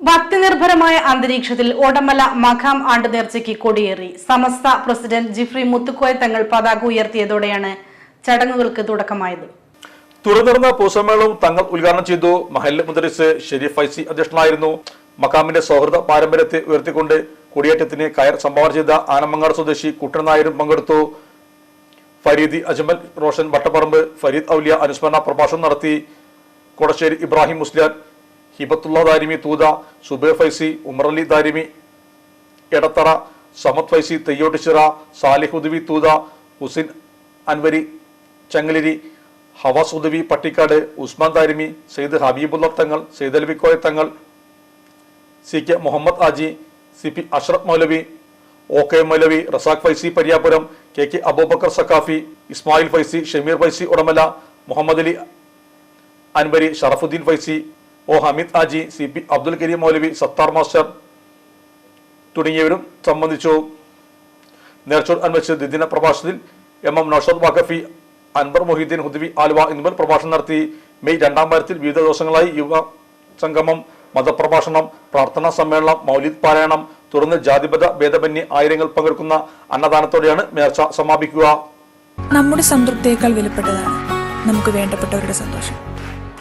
ഭക്തിനിർഭരമായ അന്തരീക്ഷത്തിൽ ഓടമല മഖാം ആണ്ട് നേർച്ചയ്ക്ക് കൊടിയേറി. സമസ്ത പ്രസിഡന്റ് ജിഫ്രി മുത്തുക്കോയ തങ്ങൾ പതാക ഉയർത്തിയതോടെയാണ് ചടങ്ങുകൾക്ക് തുടക്കമായത്. തുറന്നിറന്ന പൊതുസമ്മേളനവും തങ്ങൾ ഉദ്ഘാടനം ചെയ്തു. മഹല്ല് മുദരിസ് ഷെരീഫ് ഫൈസി അധ്യക്ഷനായിരുന്നു. മഖാമിന്റെ സൗഹൃദ പാരമ്പര്യത്തെ ഉയർത്തിക്കൊണ്ട് കൊടിയേറ്റത്തിന് കയർ സംഭാവന ചെയ്ത ആനമങ്ങാട് സ്വദേശി കുട്ടനായരും പങ്കെടുത്തു. ഫരീദി അജ്മൽ റോഷൻ വട്ടപ്പറമ്പ് ഫരീദ് ഔലിയ അനുസ്മരണ പ്രഭാഷണം നടത്തി. Kodassery Ibrahim Musliyar Hibathulla Darimi Thootha Zubair Faizy Umarali Darimi Edathara Samad Faizy Theyyottuchira Salih Udavi Thootha Husain Anwari ചങ്ങലിരി ഹവാസ് Udavi Pattikkad Usman Darimi Sayed Habibulla Thangal Syed Alvikoya Thangal C K Muhammad Haji C P Ashraf Moulavi O K Moulavi Razak Faizy Pariyapuram K K Abubakar Saqafi Ismail Faizy Shameer Faizy Udamala Muhammad Ali Anwari Sharafuddin Faizy O Hameed Haji C P Abdul Kareem Moulavi Sathar master തുടങ്ങിയവരും സംബന്ധിച്ചു നേർച്ചോർ അന്വേഷിച്ച ദ്വിദിന പ്രഭാഷണത്തിൽ എം എം നൌഷദ് വാഖഫി അൻവർ മൊഹീദ്ദീൻ ഹുദ്വി ആലുവ എന്നിവർ പ്രഭാഷണം നടത്തി. മെയ് രണ്ടാം വാരത്തിൽ വിവിധ ദിവസങ്ങളായി യുവ സംഗമം മതപ്രഭാഷണം പ്രാർത്ഥനാ സമ്മേളനം മൗലിദ് പാരായണം തുടർന്ന് ജാതിപത ഭേദമന്യേ ആയിരങ്ങൾ പങ്കെടുക്കുന്ന അന്നദാനത്തോടെയാണ് നേർച്ച സമാപിക്കുക. നമ്മുടെ സംതൃപ്തിയേക്കാൾ വിലപ്പെട്ടതാണ് നമുക്ക് വേണ്ടപ്പെട്ടവരുടെ സന്തോഷം.